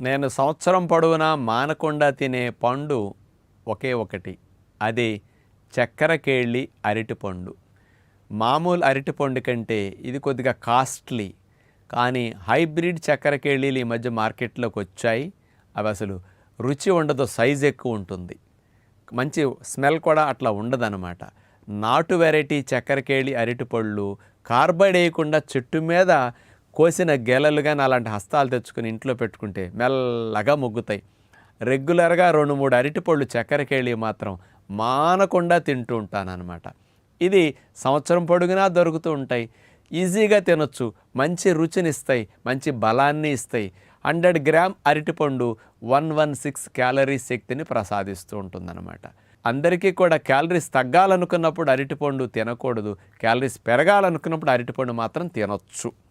నేను సంవత్సరం పొడవునా మానకుండా తినే పండు ఒకే ఒకటి. అది చక్కెరకేళ్ళి అరటిపండు మామూలు అరటిపండు కంటే ఇది కొద్దిగా కాస్ట్లీ. కానీ హైబ్రిడ్ చక్కెరకేళీలు ఈ మధ్య మార్కెట్లోకి వచ్చాయి. అవి అసలు రుచి ఉండదు సైజ్ ఎక్కువ ఉంటుంది. మంచి స్మెల్ కూడా అట్లా ఉండదన్నమాట. నాటు వెరైటీ చక్కెరకేళి అరటిపళ్ళు కార్బైడ్ వేయకుండా చెట్టు మీద కోసిన గెలలు కానీ అలాంటి హస్తాలు తెచ్చుకుని ఇంట్లో పెట్టుకుంటే మెల్లగా మొగ్గుతాయి. రెగ్యులర్గా రెండు మూడు అరటిపళ్ళు చక్కెరకేళి మాత్రం మానకుండా తింటూ ఉంటానన్నమాట. ఇది సంవత్సరం పొడుగునా దొరుకుతూ ఉంటాయి. ఈజీగా తినొచ్చు. మంచి రుచినిస్తాయి. మంచి బలాన్ని ఇస్తాయి. హండ్రెడ్ గ్రామ్ అరటిపండు వన్ వన్ సిక్స్ క్యాలరీస్ శక్తిని ప్రసాదిస్తూ ఉంటుందన్నమాట. అందరికీ కూడా క్యాలరీస్ తగ్గాలనుకున్నప్పుడు అరటిపండు తినకూడదు. క్యాలరీస్ పెరగాలనుకున్నప్పుడు అరటిపండు మాత్రం తినొచ్చు.